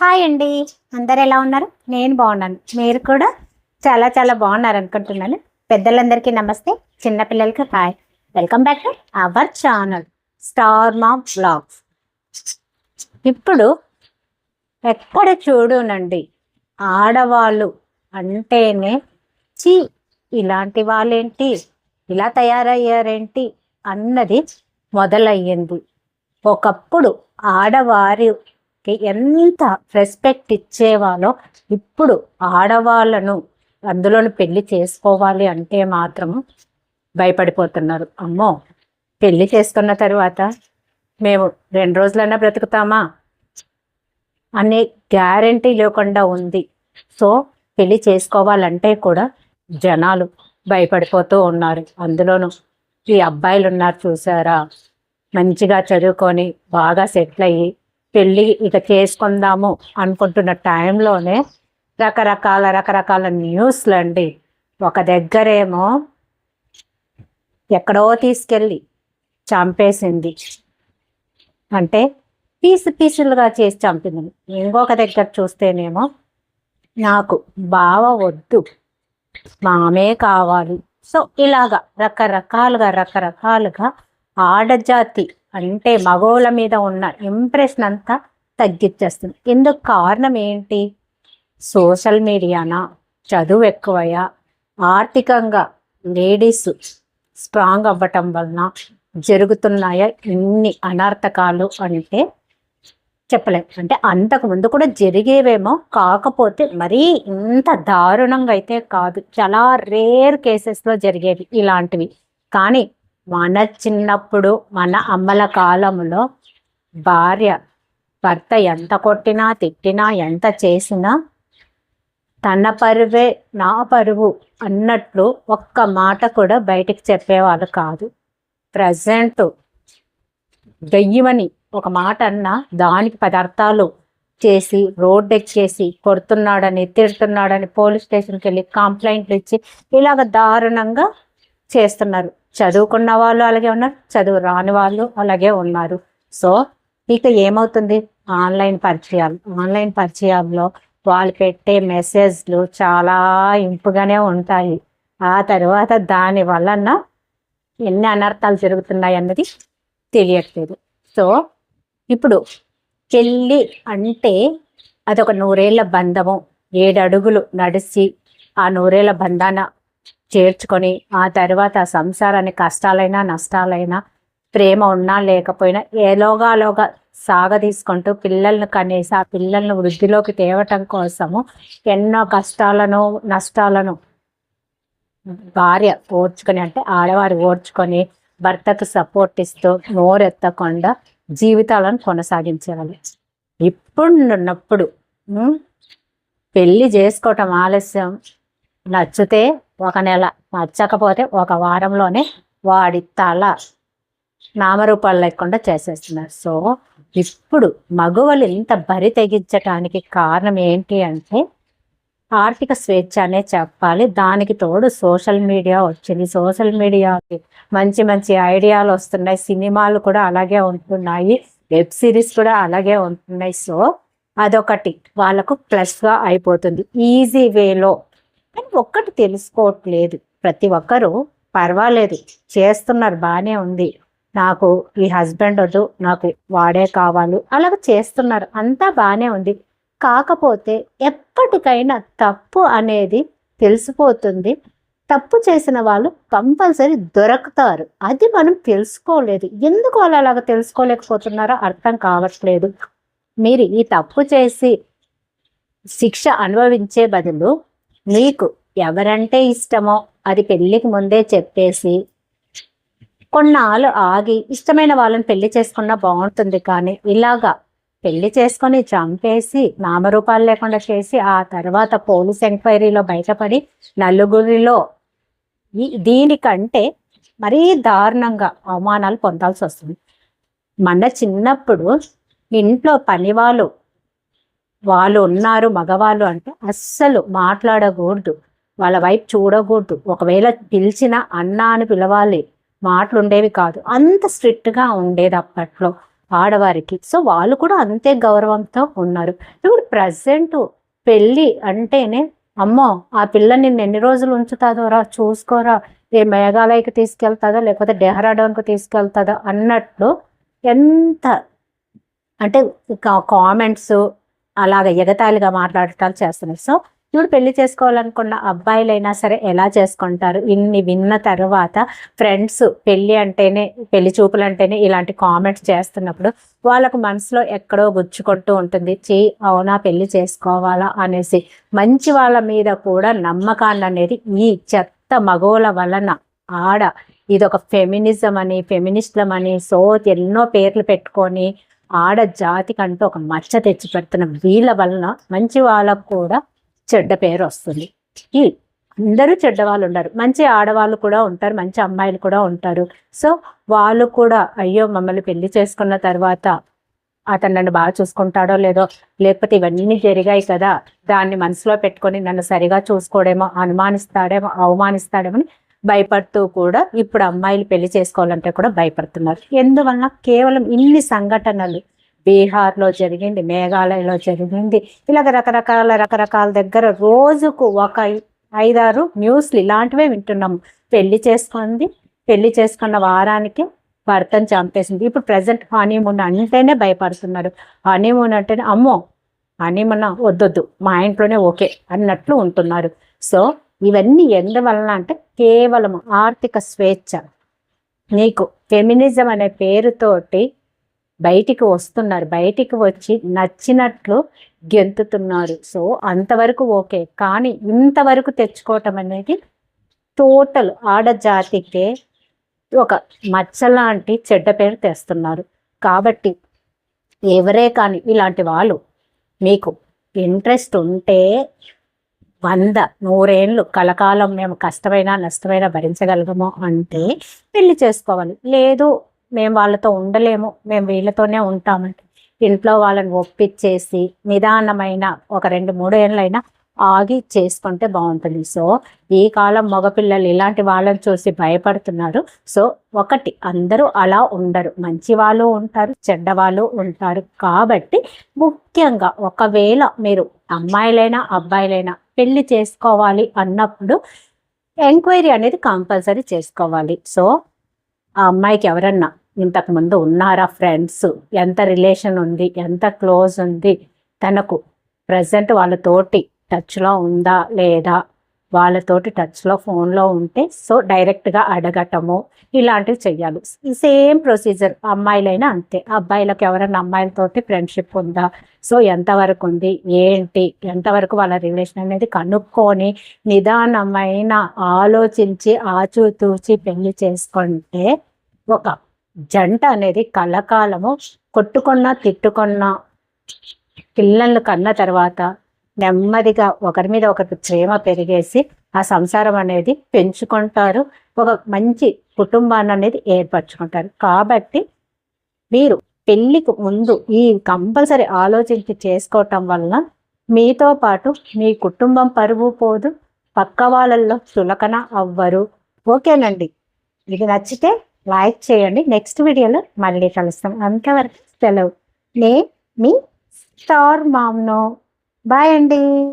Hi అండి. అందరు ఎలా ఉన్నారు? నేను బాగున్నాను. మీరు కూడా? చాలా చాలా బాగున్నారు అనుకుంటున్నాను. పెద్దలందరికీ నమస్తే. చిన్నపిల్లలకి hi. Welcome back to our channel star Maa blogs ఇప్పుడు ఎక్కడ చూడునండి. ఆడవాళ్ళు అంటేనే చీ ఇలాంటి వాళ్ళేంటి? ఇలా తయారయ్యారేంటి? అన్నది మొదలయ్యింది. ఒకప్పుడు వాళ్ళకి ఎంత రెస్పెక్ట్ ఇచ్చేవాళ్ళో ఇప్పుడు ఆడవాళ్ళను అందులోని పెళ్ళి చేసుకోవాలి అంటే మాత్రం భయపడిపోతున్నారు. అమ్మో పెళ్ళి చేసుకున్న తర్వాత మేము రెండు రోజులైనా బ్రతుకుతామా? అనే గ్యారంటీ లేకుండా ఉంది. సో పెళ్ళి చేసుకోవాలంటే కూడా జనాలు భయపడిపోతూ ఉన్నారు. అందులోనూ ఈ అబ్బాయిలు ఉన్నారు చూసారా? మంచిగా చదువుకొని బాగా సెటిల్ అయ్యి పెళ్ళి ఇక చేసుకుందాము అనుకుంటున్న టైంలోనే రకరకాల రకరకాల న్యూస్లు అండి ఒక దగ్గరేమో ఎక్కడో తీసుకెళ్ళి చంపేసింది. అంటే పీసు పీసులుగా చేసి చంపింది. ఇంకొక దగ్గర చూస్తేనేమో నాకు బావ వద్దు మామే కావాలి. సో ఇలాగా రకరకాలుగా రకరకాలుగా ఆడజాతి అంటే మగోళ్ళ మీద ఉన్న ఇంప్రెషన్ అంతా తగ్గించేస్తుంది ఎందుకు కారణం ఏంటి? సోషల్ మీడియానా? చదువు ఎక్కువయ్యా ఆర్థికంగా లేడీస్ స్ట్రాంగ్ అవ్వటం వలన జరుగుతున్నాయా? ఎన్ని అనర్థకాలు అంటే చెప్పలేము అంటే అంతకు ముందు కూడా జరిగేవేమో కాకపోతే మరీ ఇంత దారుణంగా అయితే కాదు. చాలా రేర్ కేసెస్లో జరిగేవి ఇలాంటివి. కానీ మన చిన్నప్పుడు మన అమ్మల కాలంలో భార్య భర్త ఎంత కొట్టినా తిట్టినా ఎంత చేసినా తన పరువే నా పరువు అన్నట్లు ఒక్క మాట కూడా బయటికి చెప్పేవాళ్ళు కాదు. ప్రజెంట్ దెయ్యమని ఒక మాట అన్నా దానికి పదార్థాలు చేసి రోడ్ ఎక్కేసి కొడుతున్నాడని తిడుతున్నాడని పోలీస్ స్టేషన్కి వెళ్ళి కంప్లైంట్లు ఇచ్చి ఇలాగ దారుణంగా చేస్తున్నారు. చదువుకున్న వాళ్ళు అలాగే ఉన్నారు చదువు రాని వాళ్ళు అలాగే ఉన్నారు. సో ఇక ఏమవుతుంది? ఆన్లైన్ పరిచయాలు ఆన్లైన్ పరిచయాల్లో వాళ్ళు పెట్టే మెసేజ్లు చాలా ఇంపుగానే ఉంటాయి. ఆ తర్వాత దాని వలన ఎన్ని అనర్థాలు జరుగుతున్నాయి అన్నది తెలియట్లేదు. సో ఇప్పుడు పెళ్ళి అంటే అదొక నూరేళ్ళ బంధము. ఏడు అడుగులు నడిచి ఆ నూరేళ్ళ బంధాన చేర్చుకొని ఆ తర్వాత ఆ సంసారాన్ని కష్టాలైనా నష్టాలైనా ప్రేమ ఉన్నా లేకపోయినా ఏలోగాలోగా సాగదీసుకుంటూ పిల్లల్ని కనేసి ఆ పిల్లల్ని వృద్ధిలోకి తేవటం కోసము ఎన్నో కష్టాలను నష్టాలను భార్య ఓర్చుకొని అంటే ఆడవారు ఓర్చుకొని భర్తకు సపోర్ట్ ఇస్తూ నోరెత్తకుండా జీవితాలను కొనసాగించాలి ఇప్పుడు ఉన్నప్పుడు చేసుకోవటం ఆలస్యం నచ్చితే ఒక నెల నచ్చకపోతే ఒక వారంలోనే వాడి తల నామరూపాలు లేకుండా చేసేస్తున్నారు. సో ఇప్పుడు మగువలు ఇంత బరి తెగించటానికి కారణం ఏంటి అంటే ఆర్థిక స్వేచ్ఛ అనే చెప్పాలి. దానికి తోడు సోషల్ మీడియా వచ్చింది. సోషల్ మీడియాకి మంచి మంచి ఐడియాలు వస్తున్నాయి. సినిమాలు కూడా అలాగే ఉంటున్నాయి. వెబ్ సిరీస్ కూడా అలాగే ఉంటున్నాయి. సో అదొకటి. వాళ్ళకు ప్లస్గా అయిపోతుంది. ఈజీ వేలో కానీ ఒక్కటి తెలుసుకోవట్లేదు. ప్రతి ఒక్కరూ పర్వాలేదు. చేస్తున్నారు బాగానే ఉంది. నాకు ఈ హస్బెండ్ వద్దు నాకు వాడే కావాలి. అలాగ చేస్తున్నారు. అంతా బాగానే ఉంది. కాకపోతే ఎప్పటికైనా తప్పు అనేది తెలిసిపోతుంది. తప్పు చేసిన వాళ్ళు కంపల్సరీ దొరుకుతారు. అది మనం తెలుసుకోలేదు. ఎందుకు వాళ్ళు అలాగ తెలుసుకోలేకపోతున్నారో అర్థం కావట్లేదు. మీరు ఈ తప్పు చేసి శిక్ష అనుభవించే బదులు మీకు ఎవరంటే ఇష్టమో అది పెళ్ళికి ముందే చెప్పేసి కొన్నాళ్ళు ఆగి ఇష్టమైన వాళ్ళని పెళ్ళి చేసుకున్నా బాగుంటుంది కానీ ఇలాగా పెళ్ళి చేసుకొని చంపేసి నామరూపాలు లేకుండా చేసి ఆ తర్వాత పోలీస్ ఎంక్వైరీలో బయటపడి నలుగురిలో దీనికంటే మరీ దారుణంగా అవమానాలు పొందాల్సి వస్తుంది. మన చిన్నప్పుడు ఇంట్లో పనివాళ్ళు వాళ్ళు ఉన్నారు మగవాళ్ళు అంటే అస్సలు మాట్లాడకూడదు. వాళ్ళ వైపు చూడకూడదు. ఒకవేళ పిలిచిన అన్న అని పిలవాలి. మాటలు ఉండేవి కాదు. అంత స్ట్రిక్ట్గా ఉండేది అప్పట్లో ఆడవారికి. సో వాళ్ళు కూడా అంతే గౌరవంతో ఉన్నారు. ఇప్పుడు ప్రజెంట్ పెళ్ళి అంటేనే అమ్మో ఆ పిల్ల నిన్ను ఎన్ని రోజులు ఉంచుతాదోరా చూసుకోరా ఏ మేఘాలయకి తీసుకెళ్తాదా లేకపోతే డెహ్రాడూన్కి తీసుకెళ్తాదా అన్నట్లు ఎంత అంటే కామెంట్స్ అలాగ ఎగతాళిగా మాట్లాడటాలు చేస్తున్నారు. సో ఇప్పుడు పెళ్ళి చేసుకోవాలనుకున్న అబ్బాయిలైనా సరే ఎలా చేసుకుంటారు? ఇన్ని విన్న తర్వాత ఫ్రెండ్స్ పెళ్ళి అంటేనే పెళ్ళి చూపులు అంటేనే ఇలాంటి కామెంట్స్ చేస్తున్నప్పుడు వాళ్ళకు మనసులో ఎక్కడో గుచ్చుకుంటూ ఉంటుంది. చే అవునా పెళ్ళి చేసుకోవాలా అనేసి. మంచి వాళ్ళ మీద కూడా నమ్మకాన్ని అనేది ఈ చెత్త మగోల వలన ఆడ. ఇది ఒక ఫెమినిజం అని ఫెమినిస్ట్లం అని సో ఎన్నో పేర్లు పెట్టుకొని ఆడ జాతికంటూ ఒక మచ్చ తెచ్చి పెడుతున్న వీళ్ళ వలన మంచి వాళ్ళకు కూడా చెడ్డ పేరు వస్తుంది. ఈ అందరూ చెడ్డవాళ్ళు ఉండరు. మంచి ఆడవాళ్ళు కూడా ఉంటారు. మంచి అమ్మాయిలు కూడా ఉంటారు. సో వాళ్ళు కూడా అయ్యో మమ్మల్ని పెళ్ళి చేసుకున్న తర్వాత అతను నన్ను బాగా చూసుకుంటాడో లేదో లేకపోతే ఇవన్నీ జరిగాయి కదా దాన్ని మనసులో పెట్టుకొని నన్ను సరిగా చూసుకోడేమో అనుమానిస్తాడేమో అవమానిస్తాడేమో అని భయపడుతూ కూడా ఇప్పుడు అమ్మాయిలు పెళ్ళి చేసుకోవాలంటే కూడా భయపడుతున్నారు. ఎందువలన కేవలం ఇన్ని సంఘటనలు బీహార్లో జరిగింది మేఘాలయలో జరిగింది ఇలాగ రకరకాల రకరకాల దగ్గర రోజుకు ఒక ఐదారు న్యూస్లు ఇలాంటివే వింటున్నాము. పెళ్ళి చేసుకుంది పెళ్ళి చేసుకున్న వారానికి భర్తను చంపేసింది. ఇప్పుడు ప్రజెంట్ హనీమూన్ అంటేనే భయపడుతున్నారు. హనీమూన్ అంటేనే అమ్మో హనీమూన్ వద్దొద్దు మా ఇంట్లోనే ఓకే అన్నట్లు ఉంటున్నారు. సో ఇవన్నీ ఎందువలన అంటే కేవలం ఆర్థిక స్వేచ్ఛ. నీకు ఫెమినిజం అనే పేరుతోటి బయటికి వస్తున్నారు. బయటికి వచ్చి నచ్చినట్లు గెంతుతున్నారు. సో అంతవరకు ఓకే. కానీ ఇంతవరకు తెచ్చుకోవటం అనేది టోటల్ ఆడజాతికే ఒక మచ్చలాంటి చెడ్డ పేరు తెస్తున్నారు. కాబట్టి ఎవరే కానీ ఇలాంటి వాళ్ళు మీకు ఇంట్రెస్ట్ ఉంటే వంద నూరేళ్ళు కలకాలం మేము కష్టమైనా నష్టమైనా భరించగలగము అంటే పెళ్ళి చేసుకోవాలి. లేదు మేము వాళ్ళతో ఉండలేము మేము వీళ్ళతోనే ఉంటామంటే ఇంట్లో వాళ్ళని ఒప్పించేసి నిదానమైన ఒక రెండు మూడు ఏళ్ళైనా ఆగి చేసుకుంటే బాగుంటుంది. సో ఈ కాలం మగపిల్లలు ఇలాంటి వాళ్ళని చూసి భయపడుతున్నారు. సో ఒకటి అందరూ అలా ఉండరు. మంచి వాళ్ళు ఉంటారు చెడ్డ వాళ్ళు ఉంటారు. కాబట్టి ముఖ్యంగా ఒకవేళ మీరు అమ్మాయిలైనా అబ్బాయిలైనా పెళ్ళి చేసుకోవాలి అన్నప్పుడు ఎంక్వైరీ అనేది కంపల్సరీ చేసుకోవాలి. సో ఆ అమ్మాయికి ఎవరన్నా ఇంతకుముందు ఉన్నారా ఫ్రెండ్స్? ఎంత రిలేషన్ ఉంది? ఎంత క్లోజ్ ఉంది? తనకు ప్రజెంట్ వాళ్ళతోటి టచ్లో ఉందా లేదా వాళ్ళతోటి టచ్లో ఫోన్లో ఉంటే సో డైరెక్ట్గా అడగటము ఇలాంటివి చెయ్యాలి. సేమ్ ప్రొసీజర్ అమ్మాయిలైనా అంతే. అబ్బాయిలకు ఎవరైనా అమ్మాయిలతోటి ఫ్రెండ్షిప్ ఉందా? సో ఎంతవరకు ఉంది? ఏంటి? ఎంతవరకు వాళ్ళ రిలేషన్ అనేది కనుక్కొని నిదానమైన ఆలోచించి ఆచూతూచి పెళ్ళి చేసుకుంటే ఒక జంట అనేది కలకాలము కొట్టుకున్న తిట్టుకున్న పిల్లలు కన్న తర్వాత నెమ్మదిగా ఒకరి మీద ఒకరికి ప్రేమ పెరిగేసి ఆ సంసారం అనేది పెంచుకుంటారు. ఒక మంచి కుటుంబాన్ని అనేది ఏర్పరచుకుంటారు. కాబట్టి మీరు పెళ్ళికి ముందు ఈ కంపల్సరీ ఆలోచించి చేసుకోవటం వలన మీతో పాటు మీ కుటుంబం పరువు పోదు పక్క వాళ్ళల్లో చులకన అవ్వరు. ఓకేనండి. ఇది నచ్చితే లైక్ చేయండి. నెక్స్ట్ వీడియోలో మళ్ళీ కలుస్తాం. అంతవరకు సెలవు. నే మీ స్టార్ మామ్నో. బాయ్ అండి.